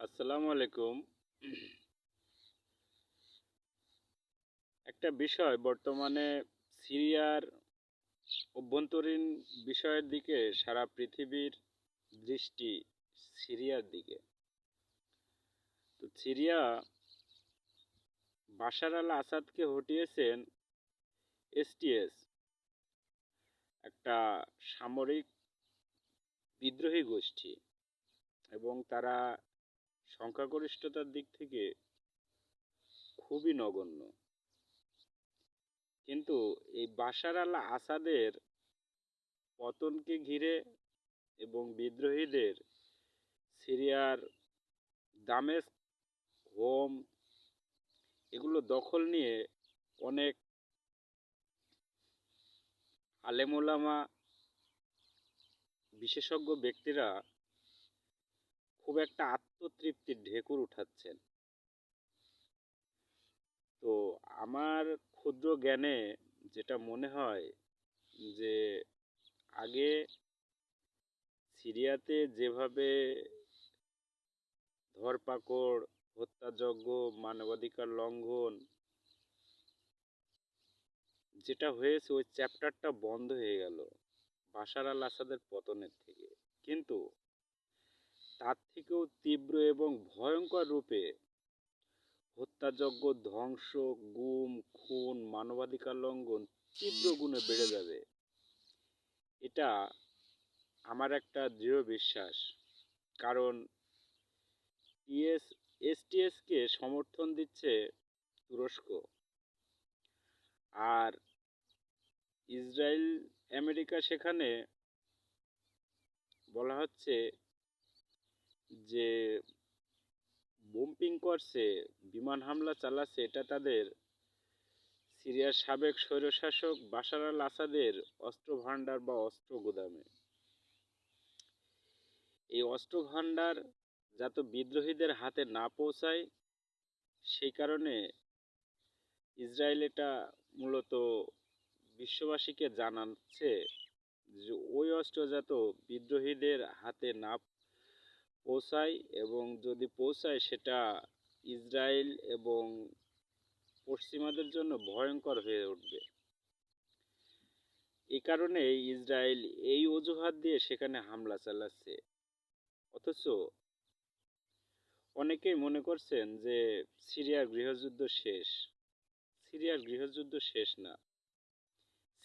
আসসালামু আলাইকুম। একটা বিষয় বর্তমানে সিরিয়ার অভ্যন্তরীণ বিষয়ের দিকে, সারা পৃথিবীর দৃষ্টি সিরিয়ার দিকে। তো সিরিয়া বাশার আল আসাদকে হটিয়েছেন এসটিএস একটা সামরিক বিদ্রোহী গোষ্ঠী এবং তারা সংখ্যাগরিষ্ঠতার দিক থেকে খুবই নগণ্য। কিন্তু এই বাশার আল আসাদের পতনকে ঘিরে এবং বিদ্রোহীদের সিরিয়ার দামেস্ক, হোম, এগুলো দখল নিয়ে অনেক আলেমোলামা বিশেষজ্ঞ ব্যক্তিরা খুব একটা আত্মতৃপ্তির ঢেকুর উঠাচ্ছেন। তো আমার ক্ষুদ্র জ্ঞানে যেটা মনে হয় যে আগে সিরিয়াতে যেভাবে ধরপাকড়, হত্যাযজ্ঞ, মানবাধিকার লঙ্ঘন যেটা হয়েছে, ওই চ্যাপ্টারটা বন্ধ হয়ে গেল বাশার আল আসাদের পতনের থেকে। কিন্তু তার থেকেও তীব্র এবং ভয়ঙ্কর রূপে হত্যাযজ্ঞ, ধ্বংস, গুম, খুন, মানবাধিকার লঙ্ঘন তীব্র গুণে বেড়ে যাবে। এটা আমার একটা দৃঢ় বিশ্বাস। কারণ ইএস এসটিএসকে সমর্থন দিচ্ছে তুরস্ক। আর ইসরায়েল, আমেরিকা সেখানে বলা হচ্ছে যে বোম্পিং করছে, বিমান হামলা চালাচ্ছে, এটা তাদের সিরিয়ার সাবেক স্বৈরশাসক বাশার আল আসাদের অস্ত্র ভাণ্ডার বা অস্ত্র গুদামে। এই অস্ত্র ভাণ্ডার যাতে বিদ্রোহীদের হাতে না পৌঁছায়, সেই কারণে ইসরায়েল এটা মূলত বিশ্ববাসীকে জানাচ্ছে যে ওই অস্ত্র যাতে বিদ্রোহীদের হাতে না পৌঁছায় এবং যদি পৌঁছায় সেটা ইসরায়েল এবং পশ্চিমাদের জন্য ভয়ঙ্কর হয়ে উঠবে। এই কারণে ইসরায়েল এই অজুহাত দিয়ে সেখানে হামলা চালাচ্ছে। অথচ অনেকেই মনে করছেন যে সিরিয়ার গৃহযুদ্ধ শেষ। সিরিয়ার গৃহযুদ্ধ শেষ না।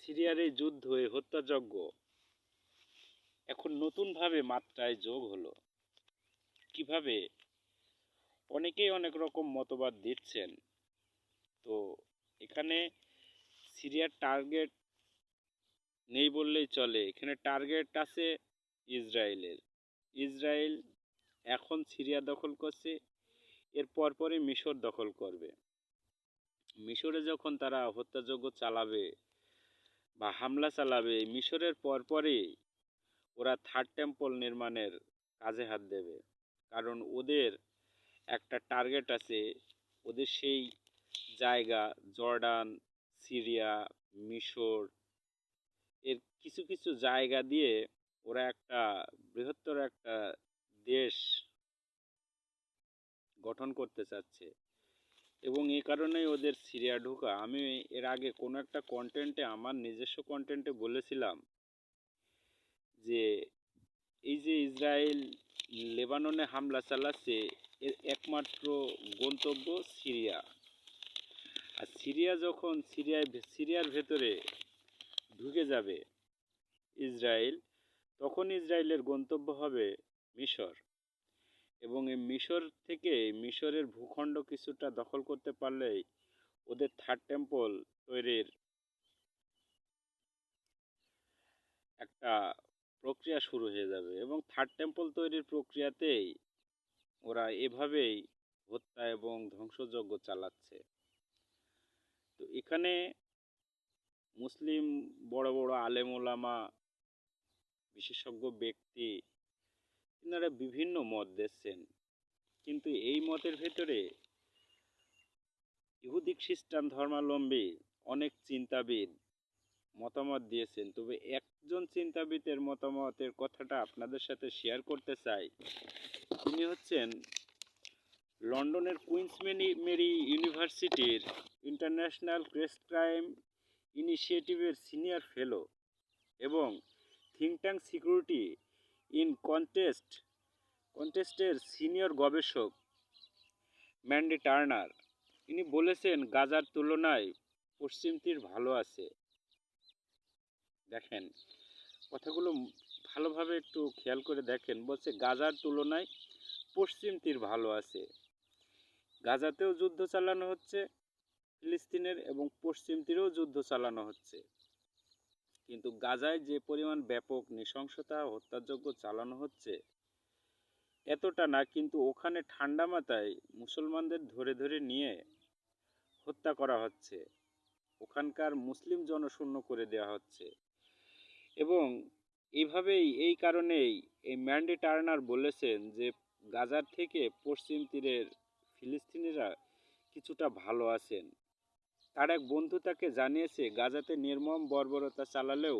সিরিয়ার এই যুদ্ধ, এই হত্যাযজ্ঞ এখন নতুনভাবে মাত্রায় যোগ হলো। কীভাবে? অনেকেই অনেক রকম মতবাদ দিচ্ছেন। তো এখানে সিরিয়ার টার্গেট নেই বললেই চলে। এখানে টার্গেট আছে ইসরায়েলের। ইসরায়েল এখন সিরিয়া দখল করছে, এর পরপরই মিশর দখল করবে। মিশরে যখন তারা হত্যাযজ্ঞ চালাবে বা হামলা চালাবে, মিশরের পরপরই ওরা থার্ড টেম্পল নির্মাণের কাজে হাত দেবে। কারণ ওদের একটা টার্গেট আছে, ওদের সেই জায়গা, জর্ডান, সিরিয়া, মিশর, এর কিছু কিছু জায়গা দিয়ে ওরা একটা বৃহত্তর একটা দেশ গঠন করতে চাচ্ছে। এবং এই কারণেই ওদের সিরিয়া ঢোকা। আমি এর আগে কোনো একটা কন্টেন্টে আমার নিজস্ব কন্টেন্টে বলেছিলাম যে এই যে ইসরায়েল লেবাননে হামলা চালাচ্ছে, এর একমাত্র গন্তব্য সিরিয়া। আর সিরিয়া যখন সিরিয়ায় সিরিয়ার ভেতরে ঢুকে যাবে ইসরায়েল, তখন ইসরায়েলের গন্তব্য হবে মিশর। এবং এই মিশর থেকে মিশরের ভূখণ্ড কিছুটা দখল করতে পারলেই ওদের থার্ড টেম্পল তৈরির একটা প্রক্রিয়া শুরু হয়ে যাবে এবং থার্ড টেম্পল তৈরির প্রক্রিয়াতেই ওরা এভাবেই হত্যা এবং ধ্বংসযজ্ঞ চালাচ্ছে। তো এখানে মুসলিম বড় বড় আলেম ওলামা, বিশেষজ্ঞ ব্যক্তি, এনারা বিভিন্ন মত দিচ্ছেন। কিন্তু এই মতের ভেতরে ইহুদি খ্রিস্টান ধর্মাবলম্বী অনেক চিন্তাবিদ মতামত দিয়েছেন। তবে একজন চিন্তাবিদের মতামতের কথাটা আপনাদের সাথে শেয়ার করতে চাই। তিনি হচ্ছেন লন্ডনের কুইন্স মেরি ইউনিভার্সিটির ইন্টারন্যাশনাল ক্রেস ক্রাইম ইনিশিয়েটিভের সিনিয়র ফেলো এবং think tank security in contest, কন্টেস্টের senior গবেষক ম্যান্ডি টার্নার। তিনি বলেছেন, গাজার তুলনায় পশ্চিম তীর ভালো আছে। দেখেন, কথাগুলো ভালোভাবে একটু খেয়াল করে দেখেন। বলছে, গাজার তুলনায় পশ্চিম তীর ভালো আছে। গাজাতেও যুদ্ধ চালানো হচ্ছে, ফিলিস্তিনের এবং পশ্চিম তীরেও যুদ্ধ চালানো হচ্ছে। কিন্তু গাজায় যে পরিমাণ ব্যাপক নৃশংসতা, হত্যাযজ্ঞ চালানো হচ্ছে, এতটা না, কিন্তু ওখানে ঠান্ডা মাথায় মুসলমানদের ধরে ধরে নিয়ে হত্যা করা হচ্ছে। ওখানকার মুসলিম জনশূন্য করে দেওয়া হচ্ছে। এবং এইভাবেই এই কারণেই এই ম্যান্ডি টার্নার বলেছেন যে, গাজার থেকে পশ্চিম তীরের ফিলিস্তিনিরা কিছুটা ভালো আছেন। তার এক বন্ধু তাকে জানিয়েছে, গাজাতে নির্মম বর্বরতা চালালেও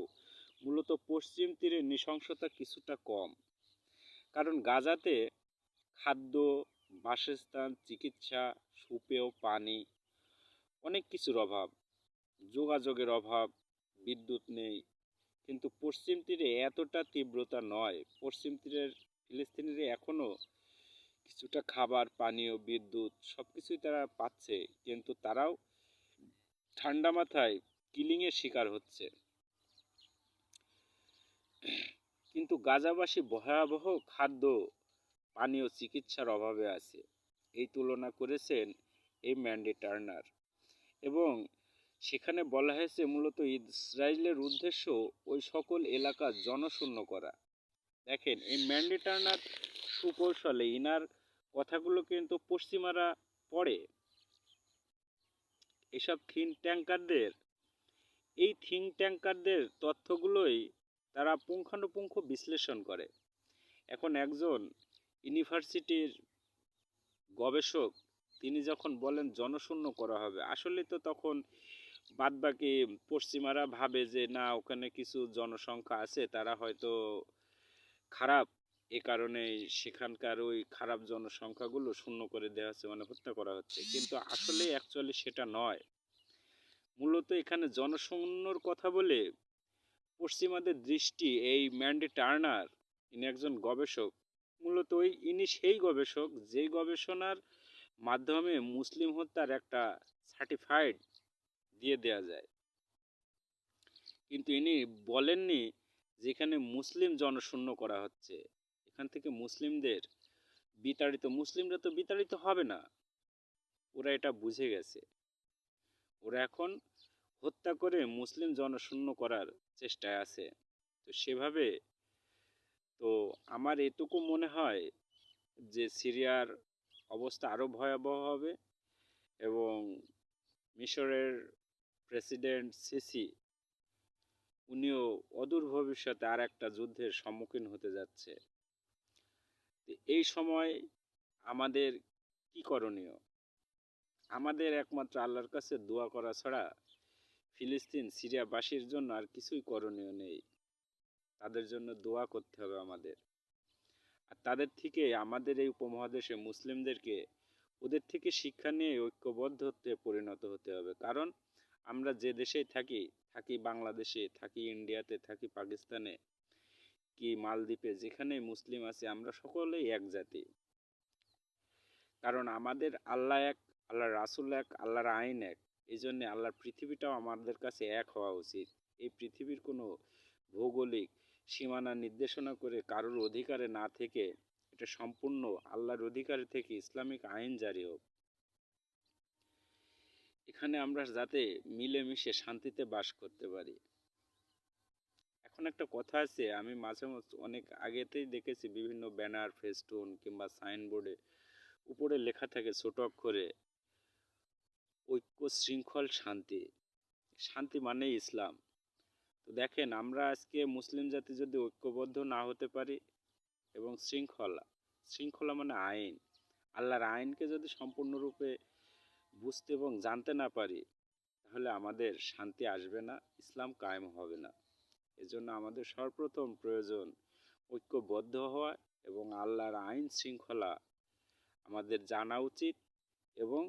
মূলত পশ্চিম তীরে নৃশংসতা কিছুটা কম। কারণ গাজাতে খাদ্য, বাসস্থান, চিকিৎসা, সুপেয় পানি, অনেক কিছুর অভাব। যোগাযোগের অভাব, বিদ্যুৎ নেই কিন্তু পশ্চিম তীরে এতটা তীব্রতা নয়। পশ্চিম তীরের ফিলিস্তিনিরা এখনও কিছুটা খাবার, পানীয়, বিদ্যুৎ সব কিছুই তারা পাচ্ছে, কিন্তু তারাও ঠান্ডা মাথায় কিলিংয়ের শিকার হচ্ছে। কিন্তু গাজাবাসী ভয়াবহ খাদ্য, পানীয় চিকিৎসার অভাবে আছে। এই তুলনা করেছেন এই ম্যান্ডি টার্নার। এবং সেখানে বলা হয়েছে মূলত ইসরায়েলের উদ্দেশ্য ওই সকল এলাকা জনশূন্য করা। দেখেন, এই ম্যান্ডি টার্নার সুকৌশলে ইনার কথাগুলো কিন্তু পশ্চিমারা পড়ে। এসব থিঙ্ক ট্যাঙ্কারদের, এই থিঙ্ক ট্যাঙ্কারদের তথ্যগুলোই তারা পুঙ্খানুপুঙ্খ বিশ্লেষণ করে। এখন একজন ইউনিভার্সিটির গবেষক, তিনি যখন বলেন জনশূন্য করা হবে, আসলে তো তখন বাদবাকি পশ্চিমারা ভাবে যে, না, ওখানে কিছু জনসংখ্যা আছে, তারা হয়তো খারাপ। এ কারণে সেখানকার ওই খারাপ জনসংখ্যাগুলো শূন্য করে দেওয়া হচ্ছে মানে হত্যা করা হচ্ছে। কিন্তু আসলে অ্যাকচুয়ালি সেটা নয়। মূলত এখানে জনশূন্যর কথা বলে পশ্চিমাদের দৃষ্টি এই ম্যান্ডি টার্নার, ইনি একজন গবেষক, মূলত ওই, ইনি সেই গবেষক যেই গবেষণার মাধ্যমে মুসলিম হত্যার একটা সার্টিফাইড দিয়ে দেয়া যায়। কিন্তু ইনি বলেননি যেখানে মুসলিম জনশূন্য করা হচ্ছে, এখান থেকে মুসলিমদের বিতাড়িত, মুসলিমরা তো বিতাড়িত হবে না। ওরা এটা বুঝে গেছে। ওরা এখন হত্যা করে মুসলিম জনশূন্য করার চেষ্টায় আছে। তো সেভাবে তো আমার এটুকু মনে হয় যে সিরিয়ার অবস্থা আরও ভয়াবহ হবে এবং মিশরের প্রেসিডেন্ট সিসি, উনিও অদূর ভবিষ্যতে আর একটা যুদ্ধের সম্মুখীন হতে যাচ্ছে। এই সময় আমাদের কি করণীয়? আমাদের একমাত্র আল্লাহর কাছে দোয়া করা ছাড়া ফিলিস্তিন সিরিয়াবাসীর জন্য আর কিছুই করণীয় নেই। তাদের জন্য দোয়া করতে হবে আমাদের। আর তাদের থেকে আমাদের এই উপমহাদেশে মুসলিমদেরকে ওদের থেকে শিক্ষা নিয়ে ঐক্যবদ্ধ হতে পরিণত হতে হবে। কারণ আমরা যে দেশেই থাকি থাকি বাংলাদেশে, থাকি ইন্ডিয়াতে, থাকি পাকিস্তানে, কি মালদ্বীপে যেখানে মুসলিম আছে, আমরা সকলেই এক জাতি। কারণ আমাদের আল্লাহ এক, আল্লাহর রাসুল এক, আল্লাহর আইন এক। এই জন্যে আল্লাহর পৃথিবীটাও আমাদের কাছে এক হওয়া উচিত। এই পৃথিবীর কোনো ভৌগোলিক সীমানা নির্দেশনা করে কারোর অধিকারে না থেকে, এটা সম্পূর্ণ আল্লাহর অধিকারে থেকে ইসলামিক আইন জারি হোক। এখানে আমরা যাতে মিলেমিশে শান্তিতে বাস করতে পারি। এখন একটা কথা আছে, আমি মাঝে মাঝে অনেক আগেতেই দেখেছি বিভিন্ন ব্যানার, ফেস্টুন কিংবা সাইনবোর্ডে উপরে লেখা থাকে ছোট অক্ষরে ঐক্য শৃঙ্খল শান্তি। শান্তি মানে ইসলাম। তো দেখেন, আমরা আজকে মুসলিম জাতি যদি ঐক্যবদ্ধ না হতে পারি এবং শৃঙ্খলা শৃঙ্খলা মানে আইন। আল্লাহর আইনকে যদি সম্পূর্ণরূপে বুঝতে এবং জানতে না পারি, তাহলে আমাদের শান্তি আসবে না, ইসলাম কায়েম হবে না। এজন্য আমাদের সর্বপ্রথম প্রয়োজন ঐক্যবদ্ধ হওয়া এবং আল্লাহর আইন শৃঙ্খলা আমাদের জানা উচিত এবং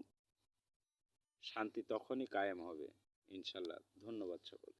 শান্তি তখনই কায়েম হবে, ইনশাল্লাহ। ধন্যবাদ সকল